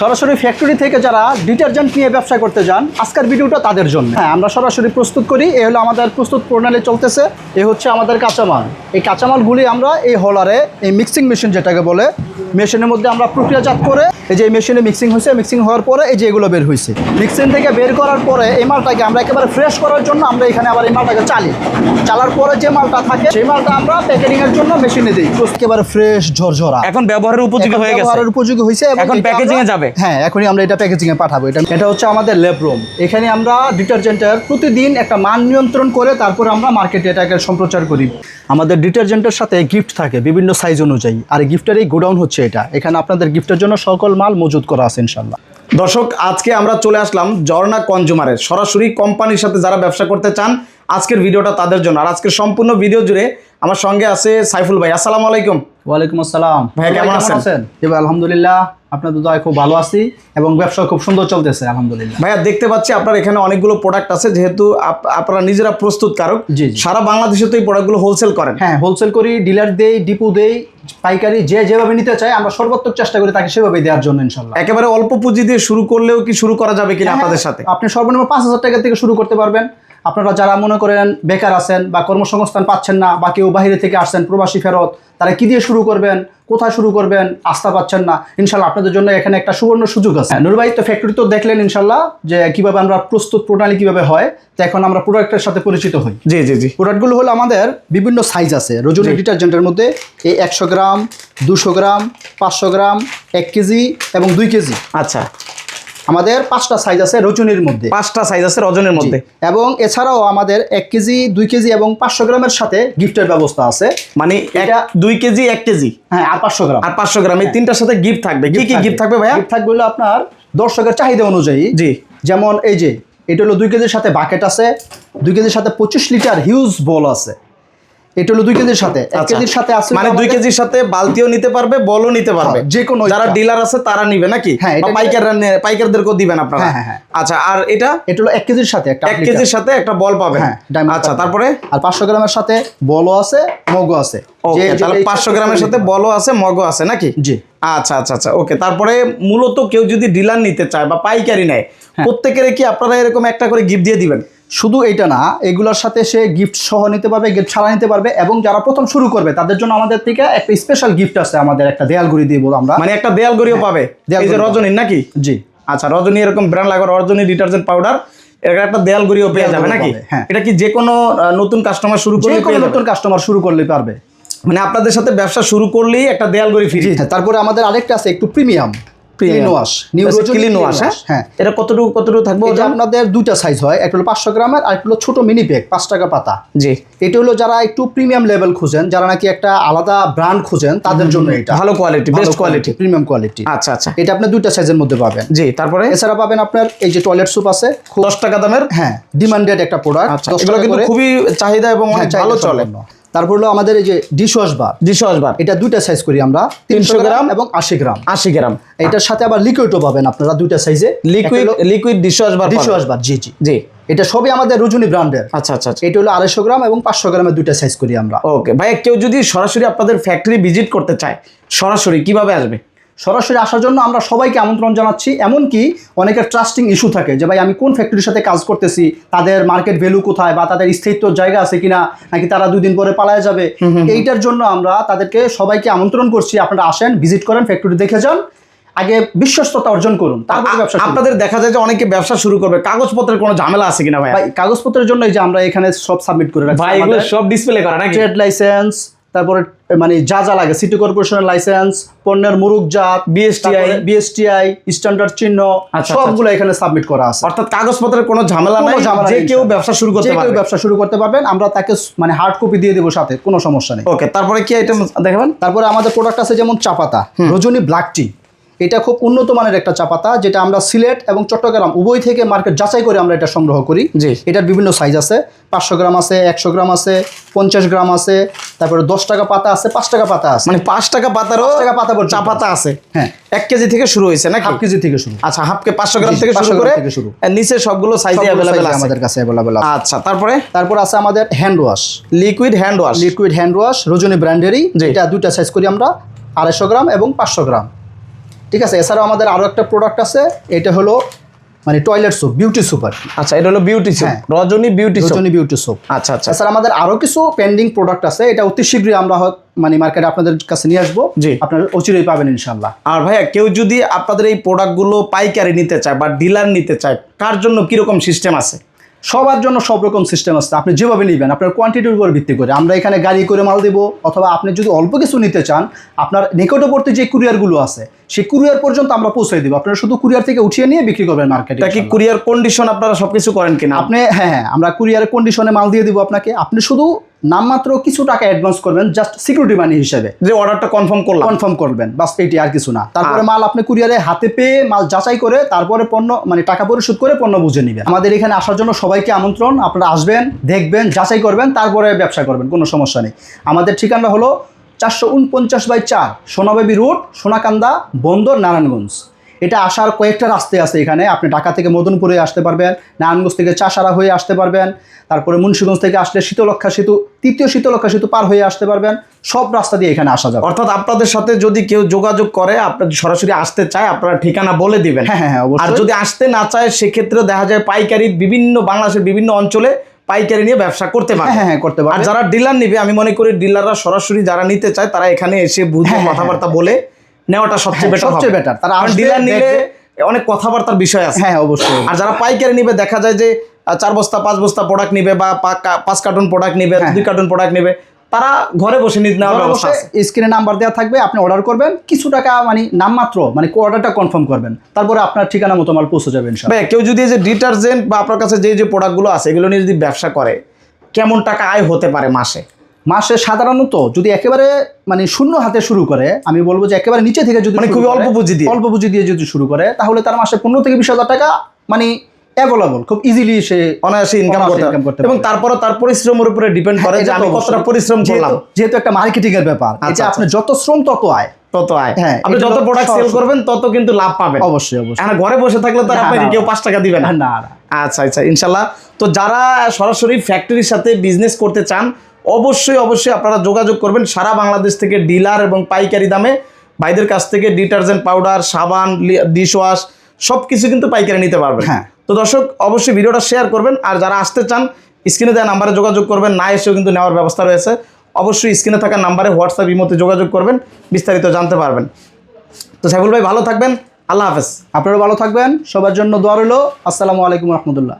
সরাসরি ফ্যাক্টরি থেকে যারা ডিটারজেন্ট নিয়ে ব্যবসা করতে যান, আজকের ভিডিওটা তাদের জন্য। হ্যাঁ আমরা সরাসরি প্রস্তুত করি। এ হলো আমাদের প্রস্তুত প্রণালী চলতেছে। এ হচ্ছে আমাদের কাঁচামাল। এই কাঁচামালগুলি আমরা এই হলারে, এই মিক্সিং মেশিন যেটাকে বলে মেশিনের মধ্যে আমরা প্রক্রিয়াজাত করে এই যে এই মেশিনে মিক্সিং হয়েছে মিক্সিং হওয়ার পরে এই যে এগুলো বের হয়েছে। মিক্সিং থেকে বের করার পরে এই মালটাকে আমরা একেবারে ফ্রেশ করার জন্য আমরা এখানে আবার এই মালটাকে চালি। চালার পরে যে মালটা থাকে সেই মালটা আমরা প্যাকেটিং এর জন্য মেশিনে দিই। একেবারে ফ্রেশ ঝরঝরা। এখন ব্যবহারের উপযোগী হয়ে গেছে। ব্যবহারের উপযোগী হয়েছে এখন এ যাবে? হ্যাঁ এখনই আমরা এটা প্যাকেজিং এ পাঠাবো। এটা এটা হচ্ছে আমাদের ল্যাব রুম এখানে আমরা ডিটারজেন্টের প্রতিদিন একটা মান নিয়ন্ত্রণ করে তারপর আমরা মার্কেটে এটাকে সম্প্রচার করি। আমাদের ডিটারজেন্টের সাথে গিফট থাকে বিভিন্ন সাইজ অনুযায়ী। আর গিফটের এই গোডাউন হচ্ছে এটা। এখানে আপনাদের গিফটের জন্য সকল মাল মজুদ করা আছে ইনশাল্লাহ দর্শক, আজকে আমরা চলে আসলাম জর্না কনজুমারের। সরাসরি কোম্পানির সাথে যারা ব্যবসা করতে চান, আজকের ভিডিওটা তাদের জন্য। আর আজকের সম্পূর্ণ ভিডিও জুড়ে আমার সঙ্গে আছে সাইফুল ভাই। আসসালামু আলাইকুম। ওয়ালাইকুম আসসালাম। ভাইয়া, কেমন আছেন? জি ভাই, আলহামদুলিল্লাহ। আপনাদের দয় খুব ভালো আছি এবং ব্যবসা খুব সুন্দর চলতেছে আলহামদুলিল্লাহ। ভাইয়া দেখতে পাচ্ছি আপনার এখানে অনেকগুলো প্রোডাক্ট আছে যেহেতু আপ- আপনারা নিজেরা প্রস্তুতকারক জি। সারা বাংলাদেশে তো এই প্রোডাক্টগুলো হোলসেল করেন। হ্যাঁ হোলসেল করি ডিলার দেই ডিপু দেই পাইকারি যে যেভাবে নিতে চায় আমরা সর্বোত্তম চেষ্টা করি তাকে সেভাবে দেওয়ার জন্য ইনশাল্লাহ। একেবারে অল্প পুঁজি দিয়ে শুরু করলেও কি শুরু করা যাবে কিনা আপনাদের সাথে? আপনি সর্বনিম্ন পাঁচ হাজার টাকা থেকে শুরু করতে পারবেন। আপনারা যারা মনে করেন বেকার আছেন বা কর্মসংস্থান পাচ্ছেন না বা কেউ বাইরে থেকে আসছেন প্রবাসী ফেরত তারা কি দিয়ে শুরু করবেন? কোথায় শুরু করবেন? আস্থা পাচ্ছেন না। ইনশাল্লাহ আপনাদের জন্য এখানে একটা সুবর্ণ সুযোগ আছে। হ্যাঁ, নূর ভাই তো ফ্যাক্টরি তো দেখলেন ইনশাল্লাহ যে কীভাবে আমরা প্রস্তুত প্রণালী কীভাবে হয় তো এখন আমরা প্রোডাক্টের সাথে পরিচিত হই। জি জি জি। প্রোডাক্টগুলো হলো আমাদের বিভিন্ন সাইজ আছে। রজনী ডিটারজেন্টের মধ্যে এই একশো গ্রাম দুশো গ্রাম পাঁচশো গ্রাম এক কেজি এবং দুই কেজি। আচ্ছা। আমাদের পাঁচটা সাইজ আছে রজনীর মধ্যে। পাঁচটা সাইজ আছে রজনের মধ্যে। এবং এছাড়াও আমাদের এক কেজি দুই কেজি এবং পাঁচশো গ্রামের সাথে গিফটের ব্যবস্থা আছে। মানে এটা- দুই কেজি এক কেজি? হ্যাঁ আর পাঁচশো গ্রাম। আর পাঁচশো গ্রাম। এই তিনটার সাথে গিফট থাকবে। কি কি গিফট থাকবে। ভাইয়া? গিফট থাকবে হলো আপনার দর্শকের চাহিদা অনুযায়ী। জি। যেমন এই যে এটা হলো দুই কেজির সাথে বাকেট আছে দুই কেজির সাথে পঁচিশ লিটার হিউজ বল আছে। এটা হলো দুই কেজির সাথে। এক আচ্ছা। কেজির সাথে আছে মানে দুই কেজির সাথে বালতিও নিতে পারবে বলও নিতে পারবে। হ্যাঁ, যে কোনো যারা ডিলার আছে তারা নিবে নাকি? হ্যাঁ, পাইকাররা পাইকারদেরকেও দিবেন আপনারা? হ্যাঁ, হ্যাঁ। আচ্ছা আর এটা? এটা হলো এক কেজির সাথে একটা এক কেজির সাথে একটা বল পাবেন। হ্যাঁ আচ্ছা তারপরে? আর পাঁচশো গ্রামের সাথে বলও আছে মগও আছে। তাহলে পাঁচশো গ্রামের সাথে বলও আছে মগও আছে নাকি? জি। আচ্ছা আচ্ছা আচ্ছা ওকে তারপরে মূলত কেউ যদি ডিলার নিতে চায় বা পাইকারি নেয়। প্রত্যেকের কি আপনারা এরকম একটা করে গিফট দিয়ে দিবেন? শুধু এটা না এগুলোর সাথে সে গিফট সহ নিতে পারবে গিফট ছাড়া নিতে পারবে এবং যারা প্রথম শুরু করবে তাদের জন্য আমাদের থেকে একটা স্পেশাল গিফট আছে আমাদের একটা দেয়াল ঘড়ি দিব আমরা। মানে একটা দেয়াল গড়িও পাবে? দেয়াল এই যে রজনীর নাকি? জি। আচ্ছা রজনী এরকম ব্র্যান্ড লাগার রজনী ডিটারজেন্ট পাউডার একটা দেয়াল গড়িও পেয়ে যাবে নাকি? হ্যাঁ। এটা কি যে কোনো নতুন কাস্টমার শুরু করলে? নতুন কাস্টমার শুরু করলে পারবে। মানে আপনাদের সাথে ব্যবসা শুরু করলেই একটা দেয়াল গড়ি ফ্রি হ্যাঁ, তারপরে আমাদের আরেকটা আছে একটু প্রিমিয়াম। ক্লিন ওয়াশ হ্যাঁ? হ্যাঁ। এটা কতটুকু কতটুকু থাকবে এটা আপনাদের দুইটা সাইজ হয় একটা হলো পাঁচশো গ্রামের আর একটা হলো ছোট মিনি প্যাক পাঁচ টাকা পাতা। জি। এটা হলো যারা একটু প্রিমিয়াম লেভেল খুঁজেন যারা নাকি একটা আলাদা ব্র্যান্ড খুঁজেন তাদের জন্য এটা। ভালো quality best quality premium quality আচ্ছা আচ্ছা। এটা আপনি দুইটা সাইজের মধ্যে পাবেন। জি তারপরে? এছাড়া পাবেন আপনার এই যে টয়লেট স্যুপ আছে দশ টাকা দামের? হ্যাঁ ডিমান্ডেড একটা প্রোডাক্ট আচ্ছা এগুলো কিন্তু খুবই চাহিদা এবং অনেক ভালো চলে। তারপর হলো আমাদের এই যে dish wash bar dish wash bar এটা দুইটা সাইজ করি আমরা তিনশো 300 গ্রাম এবং আশি গ্রাম। আশি গ্রাম। এটার সাথে আবার লিকুইডও পাবেন আপনারা দুইটা সাইজে liquid liquid dish bar dish wash bar জি জি। জি। এটা সবই আমাদের রুজুনি ব্র্যান্ডের আচ্ছা আচ্ছা আচ্ছা। এটা হলো আড়াইশো গ্রাম এবং পাঁচশো গ্রামের দুইটা সাইজ করি আমরা। ওকে ভাই কেউ যদি সরাসরি আপনাদের ফ্যাক্টরি ভিজিট করতে চায় সরাসরি কীভাবে আসবে? সরাসরি আসার জন্য আমরা সবাইকে আমন্ত্রণ জানাচ্ছি। এমনকি অনেকের ট্রাস্টিং ইস্যু থাকে যে ভাই আমি কোন ফ্যাক্টরির সাথে কাজ করতেছি? তাদের মার্কেট ভ্যালু কোথায়? বা তাদের স্থায়িত্ব জায়গা আছে কিনা? নাকি তারা দুই দিন পরে পালায় যাবে? এইটার জন্য আমরা তাদেরকে সবাইকে আমন্ত্রণ করছি। আপনারা আসেন ভিজিট করেন ফ্যাক্টরি দেখে যান। আগে বিশ্বস্ততা অর্জন করুন তারপরে ব্যবসা আপনাদের দেখা যায় যে অনেকে ব্যবসা শুরু করবে। কাগজপত্রের কোনো ঝামেলা আছে কিনা ভাই ভাই কাগজপত্রের জন্য এই যে আমরা এখানে সব সাবমিট করে রাখছি ভাই এগুলো সব ডিসপ্লে করা নাকি? ট্রেড লাইসেন্স তারপরে মানে যা যা লাগে সিটি কর্পোরেশনের লাইসেন্স পণ্যের মুরুকজাত BSTI বিএসটিআই স্ট্যান্ডার্ড চিহ্ন আচ্ছা, সবগুলো এখানে সাবমিট করা আছে। অর্থাৎ কাগজপত্রের কোনো ঝামেলা নাই যে কেউ ব্যবসা শুরু করতে পারবে। ব্যবসা শুরু করতে পারবেন আমরা তাকে মানে হার্ড কপি দিয়ে দেবো সাথে কোনো সমস্যা নেই। ওকে তারপরে কি আইটেম দেখাবেন? তারপরে আমাদের প্রোডাক্ট আছে যেমন চাপাতা রজনী ব্ল্যাক টি এটা খুব উন্নত মানের একটা চা পাতা যেটা আমরা সিলেট এবং চট্টগ্রাম উভয় থেকে মার্কেট যাচাই করে আমরা এটা সংগ্রহ করি। জি। এটার বিভিন্ন সাইজ আছে পাঁচশো গ্রাম আছে একশো গ্রাম আছে পঞ্চাশ গ্রাম আছে তারপরে দশ টাকা পাতা আছে পাঁচ টাকা পাতা আছে। মানে পাঁচ টাকা পাতারও টাকা পাতা চা পাতা আছে। হ্যাঁ। এক কেজি থেকে শুরু হয়েছে না হাফ কেজি থেকে শুরু। আচ্ছা হাফকে পাঁচশো গ্রাম থেকে শুরু করে থেকে শুরু। নিচে সবগুলো সাইজে অ্যাভেলেবেল আছে। আমাদের কাছে অ্যাভেলেবেল আছে। আচ্ছা তারপরে? তারপর আছে আমাদের hand wash liquid hand wash liquid hand wash Rajani ব্র্যান্ডেরই। এটা দুইটা সাইজ করি আমরা আড়াইশো গ্রাম এবং পাঁচশো গ্রাম। ঠিক আছে এছাড়াও আমাদের আরও একটা প্রোডাক্ট আছে এটা হলো মানে টয়লেট সোপ বিউটি সোপ আর আচ্ছা এটা হলো বিউটি সোপ হ্যাঁ। Rajani beauty soap Rajani beauty soap আচ্ছা আচ্ছা। স্যার আমাদের আরও কিছু পেন্ডিং প্রোডাক্ট আছে এটা অতি শীঘ্রই আমরা মানে মার্কেটে আপনাদের কাছে নিয়ে আসব। জি। আপনারা অচিরেই পাবেন ইনশাল্লাহ আর ভাইয়া কেউ যদি আপনাদের এই প্রোডাক্টগুলো পাইকারি নিতে চায় বা ডিলার নিতে চায় কার জন্য কীরকম সিস্টেম আছে? সবার জন্য সব রকম সিস্টেম আছে। আপনি যেভাবে নেবেন আপনার কোয়ান্টিটির উপর ভিত্তি করে। আমরা এখানে গাড়ি করে মাল দেবো অথবা আপনি যদি অল্প কিছু নিতে চান আপনার নিকটবর্তী যে কুরিয়ারগুলো আছে সেই কুরিয়ার পর্যন্ত আমরা পৌঁছে দেবো। আপনারা শুধু কুরিয়ার থেকে উঠিয়ে নিয়ে বিক্রি করবেন মার্কেটে কি কুরিয়ার কন্ডিশন আপনারা সব কিছু করেন কিনা? আপনি হ্যাঁ হ্যাঁ আমরা কুরিয়ারের কন্ডিশনে মাল দিয়ে দিব আপনাকে। আপনি শুধু নামমাত্র কিছু টাকা অ্যাডভান্স করবেন জাস্ট সিকিউরিটি মানি হিসেবে। যে অর্ডারটা কনফার্ম করলাম। কনফার্ম করবেন বাস এটি আর কিছু না। তারপরে মাল আপনি কুরিয়ারে হাতে পেয়ে মাল যাচাই করে তারপরে পণ্য মানে টাকা পরিশোধ করে পণ্য বুঝে নেবেন। আমাদের এখানে আসার জন্য সবাইকে আমন্ত্রণ আপনারা আসবেন দেখবেন যাচাই করবেন তারপরে ব্যবসা করবেন কোনো সমস্যা নেই। আমাদের ঠিকানা হলো চারশো উনপঞ্চাশ বাই চার সোনাবেবি রোড সোনাকান্দা বন্দর নারায়ণগঞ্জ। এটা আসার কয়েকটা রাস্তায় আছে এখানে। আপনি ঢাকা থেকে মদনপুরে আসতে পারবেন নারায়ণগঞ্জ থেকে চাষারা হয়ে আসতে পারবেন তারপরে মুন্সিগঞ্জ থেকে আসলে শীতলক্ষা সেতু তৃতীয় শীতলক্ষা সেতু পার হয়ে আসতে পারবেন। সব রাস্তা দিয়ে এখানে আসা যাবে। অর্থাৎ আপনাদের সাথে যদি কেউ যোগাযোগ করে আপনার সরাসরি আসতে চায় আপনারা ঠিকানা বলে দিবেন। হ্যাঁ হ্যাঁ হ্যাঁ আর যদি আসতে না চায় সেক্ষেত্রে দেখা যায় পাইকারি বিভিন্ন বাংলাদেশের বিভিন্ন অঞ্চলে পাইকারি নিয়ে ব্যবসা করতে পারে হ্যাঁ হ্যাঁ করতে আর যারা ডিলার নিবে আমি মনে করি ডিলাররা সরাসরি যারা নিতে চায় তারা এখানে এসে বুঝে হ্যাঁ, হ্যাঁ, কথাবার্তা বলে নেওয়াটা সবচেয়ে বেটার সবচেয়ে better। তারা ডিলার নিলে অনেক কথাবার্তার বিষয় আছে। হ্যাঁ অবশ্যই। আর যারা পাইকারি নিবে দেখা যায় যে চার বস্তা পাঁচ বস্তা প্রোডাক্ট নিবে বা পাঁচ কার্টুন প্রোডাক্ট নিবে হ্যাঁ, দুই কার্টুন প্রোডাক্ট নিবে তারা ঘরে বসে নিতে নেওয়ার ব্যবস্থা স্ক্রিনে নাম্বার দেওয়া থাকবে আপনি অর্ডার করবেন কিছু টাকা মানে নামমাত্র মানে অর্ডারটা কনফার্ম করবেন তারপরে আপনার ঠিকানা মতো মাল পৌঁছে যাবেন ভাই কেউ যদি এই যে ডিটারজেন্ট বা আপনার কাছে যে যে প্রোডাক্টগুলো আছে এগুলো নিয়ে যদি ব্যবসা করে কেমন টাকা আয় হতে পারে মাসে? মাসে সাধারণত যদি একেবারে মানে শূন্য হাতে শুরু করে আমি বলব যে একেবারে নিচে থেকে যদি মানে খুবই অল্প পুঁজি দিয়ে। অল্প পুঁজি দিয়ে যদি শুরু করে তাহলে তার মাসে পনেরো থেকে বিশ হাজার টাকা মানে অ্যাভেলেবল খুব ইজিলি সে অনায়াসে ইনকাম করতে করতে এবং তারপরে তার পরিশ্রমের উপরে ডিপেন্ড করে যে আমি কতটা পরিশ্রম করলাম। যেহেতু- একটা মার্কেটিং এর ব্যাপার আচ্ছা, আচ্ছা। আপনি যত শ্রম তত আয়। তত আয়। হ্যাঁ, আপনি যত প্রোডাক্ট সেল করবেন তত কিন্তু লাভ পাবেন। অবশ্যই অবশ্যই। এখন ঘরে বসে থাকলে তো আর না, আপনাকে কেউ পাঁচ টাকা দিবে না। না আচ্ছা আচ্ছা ইনশাল্লাহ। তো যারা সরাসরি ফ্যাক্টরির সাথে বিজনেস করতে চান অবশ্যই অবশ্যই আপনারা যোগাযোগ করবেন সারা বাংলাদেশ থেকে ডিলার এবং পাইকারি দামে। ভাইদের কাছ থেকে ডিটারজেন্ট পাউডার সাবান ডিশ ওয়াশ সব কিছু কিন্তু পাইকারি নিতে পারবেন। হ্যাঁ। তো দর্শক, অবশ্যই ভিডিওটা শেয়ার করবেন। আর যারা আসতে চান স্ক্রিনে দেওয়া নাম্বারে যোগাযোগ করবেন। না এসেও কিন্তু নেওয়ার ব্যবস্থা রয়েছে। অবশ্যই স্ক্রিনে থাকা নাম্বারে হোয়াটসঅ্যাপ ইমোতে যোগাযোগ করবেন। বিস্তারিত জানতে পারবেন। তো সাইফুল ভাই, ভালো থাকবেন। আল্লাহ হাফেজ। আপনারাও ভালো থাকবেন। সবার জন্য দোয়া রইল। আসসালামু আলাইকুম রহমতুল্লাহ।